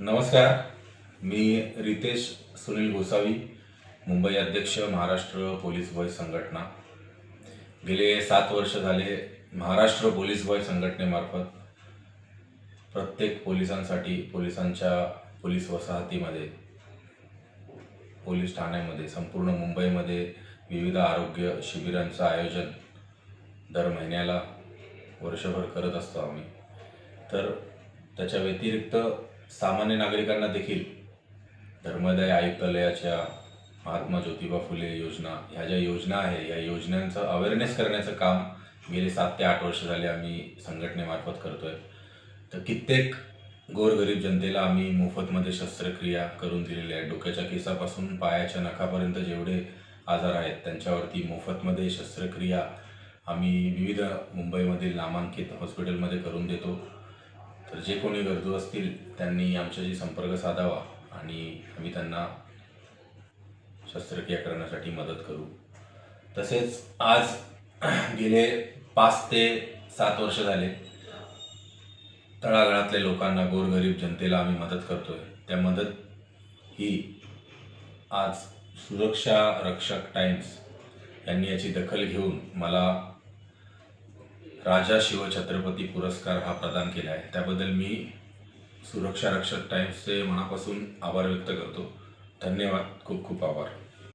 नमस्कार. मी रितेश सुनील गोसावी मुंबई अध्यक्ष Maharashtra police boy संघटना. गेले सात वर्ष झाले महाराष्ट्र पोलीस बॉय संघटनेमार्फत प्रत्येक पोलिसांसाठी पोलिसांच्या पोलीस वसाहतीमध्ये पोलीस ठाण्यामध्ये संपूर्ण मुंबईमध्ये विविध आरोग्य शिबिरांचं आयोजन दर महिन्याला वर्षभर करत असतो आम्ही. तर त्याच्या व्यतिरिक्त सामान्य नागरिकांना देखील धर्मदाय आयुक्तालयाच्या महात्मा ज्योतिबा फुले योजना ह्या ज्या योजना आहे या योजनांचं अवेअरनेस करण्याचं काम गेले सात ते आठ वर्ष झाले आम्ही संघटनेमार्फत करतोय. तर कित्येक गोरगरीब जनतेला आम्ही मोफतमध्ये शस्त्रक्रिया करून दिलेल्या आहेत. डोक्याच्या केसापासून पायाच्या नखापर्यंत जेवढे आजार आहेत त्यांच्यावरती मोफतमध्ये शस्त्रक्रिया आम्ही विविध मुंबईमधील नामांकित हॉस्पिटलमध्ये करून देतो. तर जे कोणी गरजू असतील त्यांनी आमच्याशी संपर्क साधावा आणि आम्ही त्यांना शस्त्रक्रिया करण्यासाठी मदत करू. तसेच आज गेले पाच ते सात वर्ष झाले. तळागाळातल्या लोकांना गोरगरीब जनतेला आम्ही मदत करतोय. त्या मदत ही आज सुरक्षा रक्षक टाइम्स यांनी याची दखल घेऊन मला राजा शिवछत्रपती पुरस्कार हा प्रदान केला आहे. त्याबद्दल मी सुरक्षा रक्षक टाईम्सचे मनापासून आभार व्यक्त करतो. धन्यवाद. खूप खूप आभार.